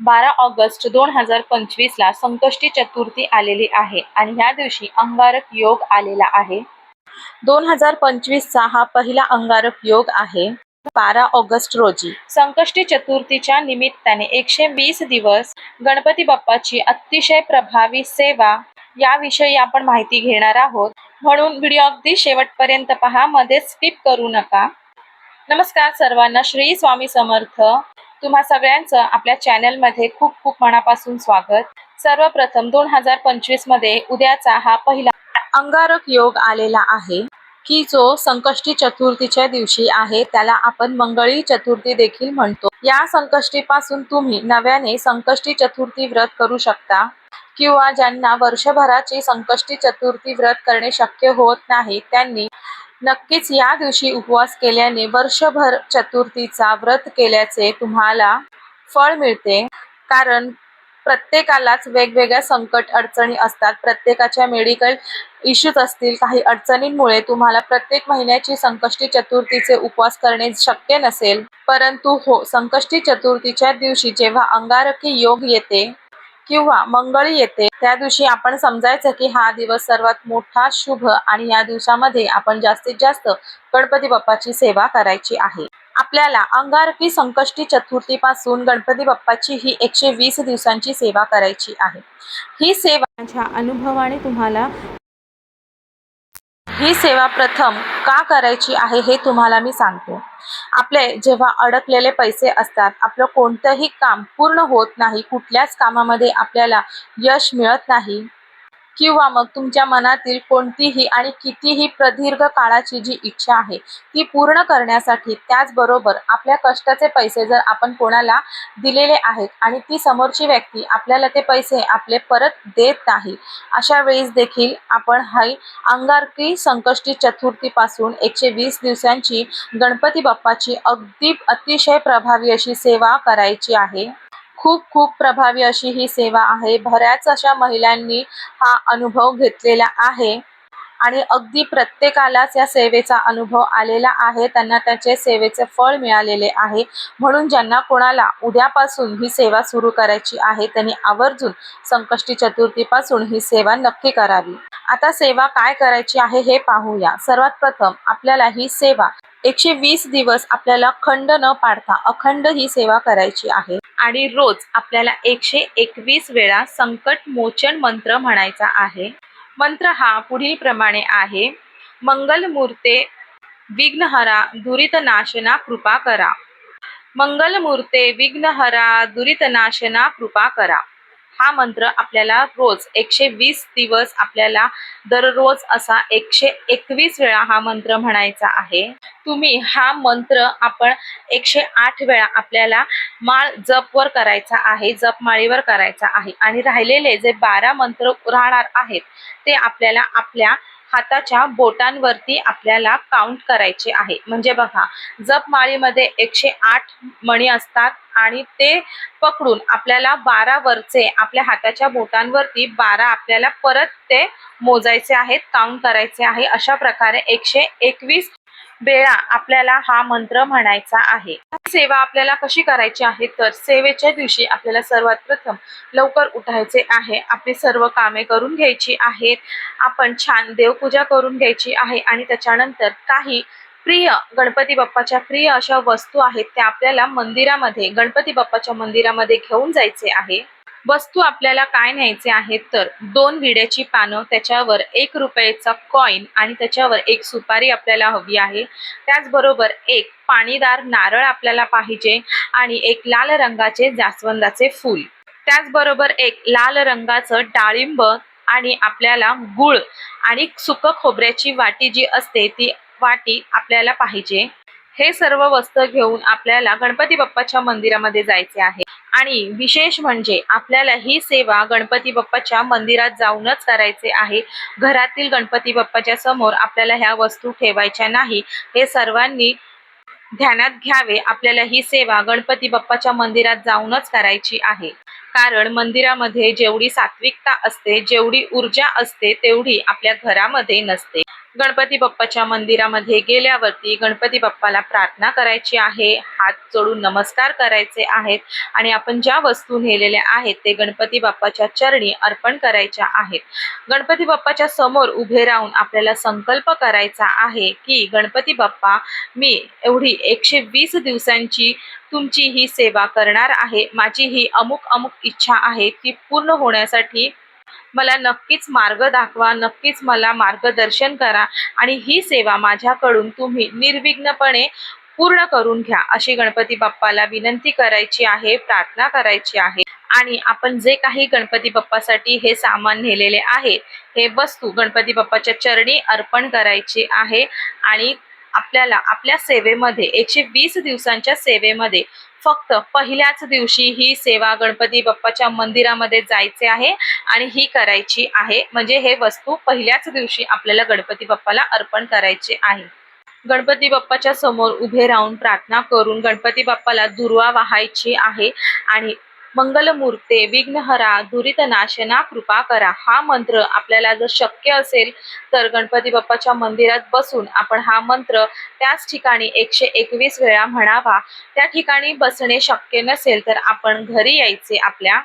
बारा ऑगस्ट दोन हजार पंचवीसला संकष्टी चतुर्थी आलेली आहे आणि ह्या दिवशी अंगारक योग आलेला आहे. दोन हजार पंचवीसचा हा पहिला अंगारक योग आहे. बारा ऑगस्ट रोजी संकष्टी चतुर्थीच्या निमित्ताने एकशे वीस दिवस गणपती बाप्पाची अतिशय प्रभावी सेवा याविषयी आपण माहिती घेणार आहोत. म्हणून व्हिडिओ अगदी शेवटपर्यंत पहा मध्ये स्किप करू नका. नमस्कार सर्वांना श्री स्वामी समर्थ. तुम्हा सगळ्यांचं आपल्या चॅनलमध्ये खूप खूप मनापासून स्वागत. सर्वप्रथम दोन हजार पंचवीसमध्ये उद्याचा हा पहिला अंगारक योग आलेला आहे. की जो संकष्टी चतुर्थीच्या दिवशी आहे त्याला आपण मंगळी चतुर्थी देखील म्हणतो. या संकष्टीपासून तुम्ही नव्याने संकष्टी चतुर्थी व्रत करू शकता किंवा ज्यांना वर्षभराची संकष्टी चतुर्थी व्रत करणे शक्य होत नाही त्यांनी नक्कीच या दिवशी उपवास केल्याने वर्षभर चतुर्थीचा व्रत केल्याचे तुम्हाला फळ मिळते. कारण प्रत्येकालाच वेगवेगळ्या संकट अडचणी असतात. प्रत्येकाच्या मेडिकल इश्यूज असतील काही अडचणींमुळे तुम्हाला प्रत्येक महिन्याची संकष्टी चतुर्थीचे उपवास करणे शक्य नसेल. परंतु हो संकष्टी चतुर्थीच्या दिवशी जेव्हा अंगारकी योग येते किंवा मंगळी येते त्या दिवशी आपण समजायचं की हा दिवस सर्वात मोठा शुभ आणि या दिवसामध्ये आपण जास्तीत जास्त गणपती बाप्पाची सेवा करायची आहे. आपल्याला अंगारकी संकष्टी चतुर्थी पासून गणपती बाप्पाची ही एकशे वीस दिवसांची सेवा करायची आहे. ही सेवा माझ्या अनुभवाने तुम्हाला ही सेवा प्रथम का करायची आहे हे तुम्हाला मी सांगते. आपले जेव्हा अडकलेले पैसे असतात आपलं कोणतंही काम पूर्ण होत नाही कुठल्याच कामामध्ये आपल्याला यश मिळत नाही किंवा मग तुमच्या मनातील कोणतीही आणि कितीही प्रदीर्घ काळाची जी इच्छा आहे ती पूर्ण करण्यासाठी त्याचबरोबर आपल्या कष्टाचे पैसे जर आपण कोणाला दिलेले आहेत आणि ती समोरची व्यक्ती आपल्याला ते पैसे आपले परत देत नाही अशा वेळेस देखील आपण हाई अंगारकी संकष्टी चतुर्थीपासून एकशे वीस दिवसांची गणपती बाप्पाची अगदी अतिशय प्रभावी अशी सेवा करायची आहे. खूप खूप प्रभावी अशी ही सेवा आहे. बऱ्याच अशा महिलांनी हा अनुभव घेतलेला आहे. आणि अगदी प्रत्येकालाच या सेवेचा अनुभव आलेला आहे. त्यांना त्याचे सेवेचे फळ मिळालेले आहे. म्हणून ज्यांना कोणाला उद्यापासून ही सेवा सुरू करायची आहे त्यांनी आवर्जून संकष्टी चतुर्थीपासून ही सेवा नक्की करावी. आता सेवा काय करायची आहे हे पाहूया. सर्वात प्रथम आपल्याला ही सेवा एकशे वीस दिवस आपल्याला खंड न पाडता अखंड ही सेवा करायची आहे. आणि रोज आपल्याला एकशे एकवीस वेळा संकट मोचन मंत्र म्हणायचा आहे. मंत्र हा पुढील प्रमाणे आहे. मंगलमूर्ते विघ्नहरा दुरितनाशना कृपा करा. मंगलमूर्ते विघ्नहरा दुरितनाशना कृपा करा. हा मंत्र आपल्याला रोज एकशे वीस दिवस आपल्याला दररोज असा एकशे एकवीस वेळा हा मंत्र म्हणायचा आहे. तुम्ही हा मंत्र आपण एकशे आठ वेळा आपल्याला माळ जपवर करायचा आहे जपमाळीवर करायचा आहे आणि राहिलेले जे बारा मंत्र राहणार आहेत ते आपल्याला आपल्या हाताच्या बोटांवरती आपल्याला काउंट करायचे आहे. म्हणजे बघा जपमाळीमध्ये एकशे आठ मणी असतात आणि ते पकडून आपल्याला बारा वरचे आपल्या हाताच्या बोटांवरती बारा आपल्याला परत ते मोजायचे आहेत काउंट करायचे आहे. अशा प्रकारे एकशे एकवीस वेळा आपल्याला हा मंत्र म्हणायचा आहे. सेवा आपल्याला कशी करायची आहे? तर सेवेच्या दिवशी आपल्याला सर्वात प्रथम लवकर उठायचे आहे. आपली सर्व कामे करून घ्यायची आहेत. आपण छान देवपूजा करून घ्यायची आहे आणि त्याच्यानंतर काही प्रिय गणपती बाप्पाच्या प्रिय अशा वस्तू आहेत त्या आपल्याला मंदिरामध्ये गणपती बाप्पाच्या मंदिरामध्ये घेऊन जायचे आहे. वस्तू आपल्याला काय न्यायचे आहेत तर दोन विड्याची पानं त्याच्यावर एक रुपयाचा कॉईन आणि त्याच्यावर एक सुपारी आपल्याला हवी आहे. त्याचबरोबर एक पाणीदार नारळ आपल्याला पाहिजे आणि एक लाल रंगाचे जास्वंदाचे फूल. त्याचबरोबर एक लाल रंगाचं डाळिंब आणि आपल्याला गुळ आणि सुक खोबऱ्याची वाटी जी असते ती वाटी आपल्याला पाहिजे. हे सर्व वस्तू घेऊन आपल्याला गणपती बाप्पाच्या मंदिरामध्ये जायचे आहे. आणि विशेष म्हणजे आपल्याला ही सेवा गणपती बाप्पाच्या मंदिरात जाऊनच करायचे आहे. घरातील गणपती बाप्पाच्या समोर आपल्याला ह्या वस्तू ठेवायच्या नाही. हे सर्वांनी ध्यानात घ्यावे. आपल्याला ही सेवा गणपती बाप्पाच्या मंदिरात जाऊनच करायची आहे. कारण मंदिरामध्ये जेवढी सात्विकता असते जेवढी ऊर्जा असते तेवढी आपल्या घरामध्ये नसते. गणपती बाप्पाच्या मंदिरामध्ये गेल्यावरती गणपती बाप्पाला प्रार्थना करायची आहे हात जोडून नमस्कार करायचे आहेत आणि आपण ज्या वस्तू नेलेल्या आहेत ते गणपती बाप्पाच्या चरणी अर्पण करायच्या आहेत. गणपती बाप्पाच्या समोर उभे राहून आपल्याला संकल्प करायचा आहे की गणपती बाप्पा मी एवढी एकशे वीस दिवसांची तुमची ही सेवा करणार आहे. माझी ही अमुक अमुक इच्छा आहे ती पूर्ण होण्यासाठी मला नक्कीच मार्ग दाखवा नक्कीच मला मार्गदर्शन करा आणि ही सेवा माझ्याकडून तुम्ही निर्विघ्नपणे पूर्ण करून घ्या अशी गणपती बाप्पाला विनंती करायची आहे प्रार्थना करायची आहे. आणि आपण जे काही गणपती बाप्पासाठी हे सामान नेलेले आहे हे वस्तू गणपती बाप्पाच्या चरणी अर्पण करायची आहे आणि आपल्याला आपल्या सेवेमध्ये एकशे वीस दिवसांच्या सेवेमध्ये फक्त पहिल्याच दिवशी ही सेवा गणपती बाप्पाच्या मंदिरामध्ये जायचे आहे आणि ही करायची आहे. म्हणजे हे वस्तू पहिल्याच दिवशी आपल्याला गणपती बाप्पाला अर्पण करायचे आहे. गणपती बाप्पाच्या समोर उभे राहून प्रार्थना करून गणपती बाप्पाला दुर्वा वाहायची आहे आणि मंगलमूर्ते विघ्नहरा दुरित नाशना कृपा करा. हा मंत्र आपल्याला जर शक्य असेल तर गणपती बाप्पाच्या मंदिरात बसून आपण हा मंत्र त्याच ठिकाणी एकशे एकवीस वेळा म्हणावा. त्या ठिकाणी बसणे शक्य नसेल तर आपण घरी यायचे आपल्या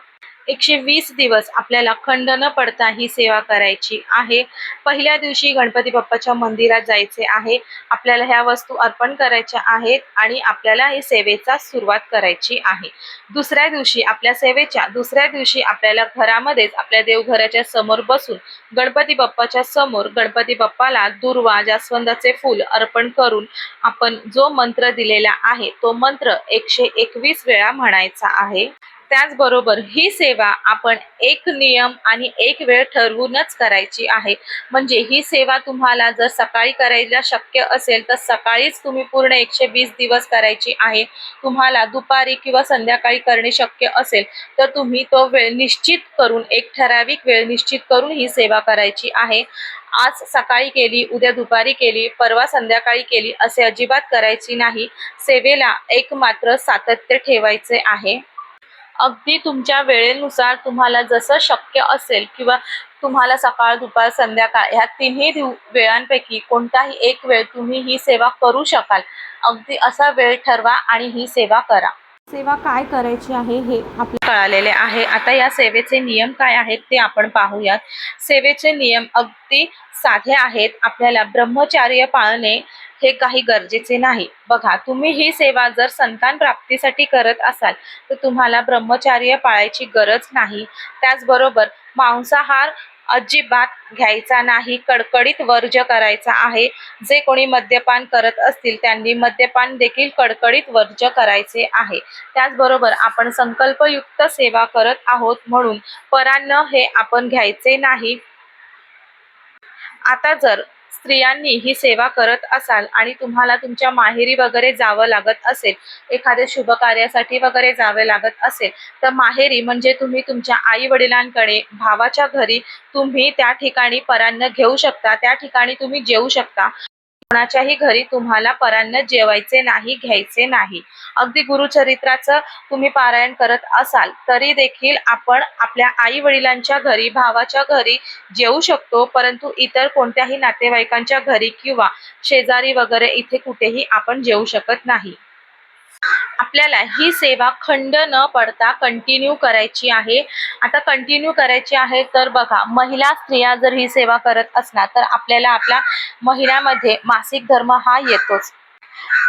एकशे वीस दिवस आपल्याला खंड न पडता ही सेवा करायची आहे. पहिल्या दिवशी गणपती बाप्पाच्या मंदिरात जायचे आहे. आपल्याला ह्या वस्तू अर्पण करायच्या आहेत आणि आपल्याला ही सेवेचा सुरुवात करायची आहे. दुसऱ्या दिवशी आपल्या सेवेच्या दुसऱ्या दिवशी आपल्याला घरामध्येच आपल्या देवघराच्या समोर बसून गणपती बाप्पाच्या समोर गणपती बाप्पाला दुर्वा जास्वंदाचे फूल अर्पण करून आपण जो मंत्र दिलेला आहे तो मंत्र एकशे एकवीस वेळा म्हणायचा आहे. त्याचबरोबर ही सेवा आपण एक नियम आणि एक वेळ ठरवूनच करायची आहे. म्हणजे ही सेवा तुम्हाला जर सकाळी करायला शक्य असेल तर सकाळीच तुम्ही पूर्ण एकशे वीस दिवस करायची आहे. तुम्हाला दुपारी किंवा संध्याकाळी करणे शक्य असेल तर तुम्ही तो वेळ निश्चित करून एक ठराविक वेळ निश्चित करून ही सेवा करायची आहे. आज सकाळी केली उद्या दुपारी केली परवा संध्याकाळी केली असे अजिबात करायची नाही. सेवेला एक मात्र सातत्य ठेवायचे आहे. अगदी तुमच्या वेळेनुसार तुम्हाला जसं शक्य असेल किंवा तुम्हाला सकाळ दुपार संध्याकाळ ह्या तिन्ही दिव वेळांपैकी कोणताही एक वेळ तुम्ही ही सेवा करू शकाल. अगदी असा वेळ ठरवा आणि ही सेवा करा. सेवा काय करायची आहे हे आपल्याला कळालेले आहे. आता या सेवेचे नियम काय आहेत ते आपण पाहूयात. सेवेचे नियम अगदी साधे आहेत. आपल्याला ब्रह्मचार्य पाळणे हे काही गरजेचे नाही. बघा तुम्ही ही सेवा जर संतान प्राप्तीसाठी करत असाल तर तुम्हाला ब्रह्मचार्य पाळायची गरज नाही. त्याचबरोबर मांसाहार अजिबात घ्यायचा नाही कडकडीत वर्ज करायचा आहे. जे कोणी मद्यपान करत असतील त्यांनी मद्यपान देखील कडकडीत वर्ज करायचे आहे. त्याचबरोबर आपण संकल्पयुक्त सेवा करत आहोत म्हणून परान्न हे आपण घ्यायचे नाही. आता जर स्त्रियांनी ही सेवा करत असाल आणि तुम्हाला तुमच्या माहेरी वगैरे जावं लागत असेल एखाद्या शुभ कार्यासाठी वगैरे जावे लागत असेल तर माहेरी म्हणजे तुम्ही तुमच्या आई वडिलांकडे भावाच्या घरी तुम्ही त्या ठिकाणी परान्न घेऊ शकता त्या ठिकाणी तुम्ही जेवू शकता. कोणाच्याही घरी तुम्हाला परान्न जेवायचे नाही घ्यायचे नाही. अगदी गुरुचरित्राचं तुम्ही पारायण करत असाल तरी देखील आपण आपल्या आई वडिलांच्या घरी भावाच्या घरी जेवू शकतो परंतु इतर कोणत्याही नातेवाईकांच्या घरी किंवा शेजारी वगैरे इथे कुठेही आपण जेवू शकत नाही. आपल्याला ही सेवा खंड न पडता कंटिन्यू करायची आहे. आता कंटिन्यू करायची आहे तर बघा महिला स्त्रिया जर ही सेवा करत असणार तर आपल्याला आपल्या महिन्यामध्ये मासिक धर्म हा येतोच.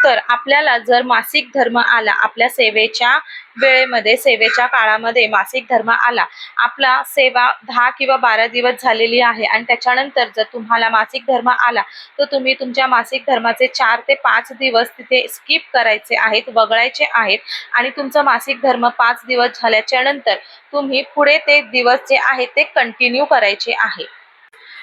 तर आपल्याला जर मासिक धर्म आला आपल्या सेवेच्या वेळेमध्ये सेवेच्या काळामध्ये मासिक धर्म आला आपला सेवा दहा किंवा बारा दिवस झालेली आहे आणि त्याच्यानंतर जर तुम्हाला मासिक धर्म आला तर तुम्ही तुमच्या मासिक धर्माचे चार ते पाच दिवस तिथे स्किप करायचे आहेत वगळायचे आहेत आणि तुमचा मासिक धर्म पाच दिवस झाल्याच्यानंतर तुम्ही पुढे ते दिवस जे आहेत ते कंटिन्यू करायचे आहे.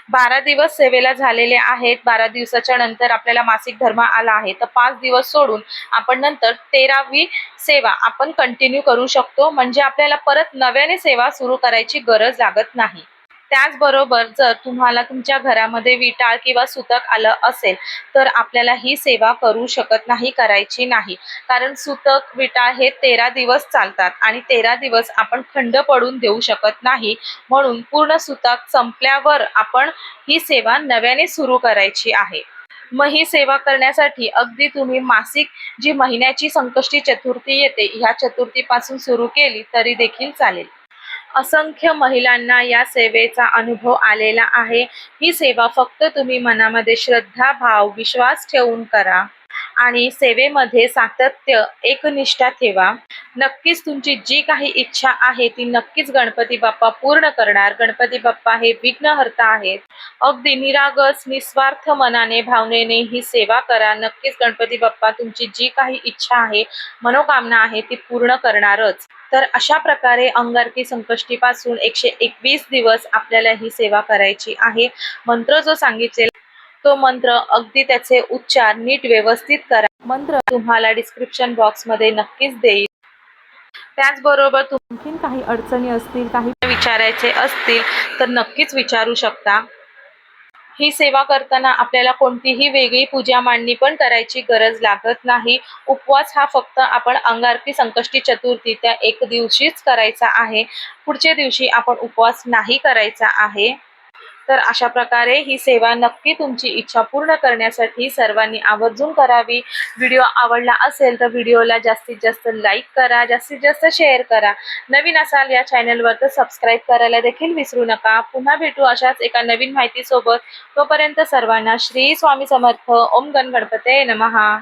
बारा दिवस सेवेला झालेले आहेत. बारा दिवसाच्या नंतर आपल्याला मासिक धर्म आला आहे. तर पाच दिवस सोडून आपण नंतर तेरावी सेवा आपण कंटिन्यू करू शकतो. म्हणजे आपल्याला परत नव्याने सेवा सुरू करायची गरज लागत नाही. त्याचबरोबर जर तुम्हाला तुमच्या घरामध्ये विटाळ किंवा सुतक आलं असेल तर आपल्याला ही सेवा करू शकत नाही करायची नाही. कारण सुतक विटाळ हे तेरा दिवस चालतात आणि तेरा दिवस आपण खंड पडून देऊ शकत नाही. म्हणून पूर्ण सुतक संपल्यावर आपण ही सेवा नव्याने सुरू करायची आहे. मग ही सेवा करण्यासाठी अगदी तुम्ही मासिक जी महिन्याची संकष्टी चतुर्थी येते ह्या चतुर्थीपासून सुरू केली तरी देखील चालेल. असंख्य महिलांना या सेवेचा अनुभव आलेला आहे. ही सेवा फक्त तुम्ही मनामध्ये श्रद्धा भाव विश्वास ठेवून करा. आणि सेवेमध्ये सातत्य एकनिष्ठा ठेवा. नक्कीच तुमची जी काही इच्छा आहे ती नक्कीच गणपती बाप्पा पूर्ण करणार. गणपती बाप्पा हे विघ्नहर्ता आहेत. अगदी निरागस निस्वार्थ मनाने भावनेने ही सेवा करा. नक्कीच गणपती बाप्पा तुमची जी काही इच्छा आहे मनोकामना आहे ती पूर्ण करणारच. तर अशा प्रकारे अंगारकी संकष्टीपासून एकशे एकवीस दिवस आपल्याला ही सेवा करायची आहे. मंत्र जो सांगितलेला तो मंत्र अगदी त्याचे उच्चार नीट व्यवस्थित करा. मंत्र तुम्हाला डिस्क्रिप्शन बॉक्समध्ये नक्कीच देईल. त्याचबरोबर आणखीन काही अडचणी असतील काही विचारायचे असतील तर नक्कीच विचारू शकता. ही सेवा करताना आपल्याला कोणतीही वेगळी पूजा मांडणी पण करायची गरज लागत नाही. उपवास हा फक्त आपण अंगारकी संकष्टी चतुर्थी त्या एक दिवशीच करायचा आहे. पुढच्या दिवशी आपण उपवास नाही करायचा आहे. तर अशा प्रकारे ही सेवा नक्की तुमची इच्छा पूर्ण करण्यासाठी सर्वांनी आवर्जून करावी. व्हिडिओ आवडला असेल तर व्हिडिओला जास्तीत जास्त लाईक करा जास्तीत जास्त शेअर करा. नवीन असाल या चॅनलवर तर सबस्क्राईब करायला देखील विसरू नका. पुन्हा भेटू अशाच एका नवीन माहितीसोबत. तोपर्यंत सर्वांना श्री स्वामी समर्थ. ओम गण गणपते नमहा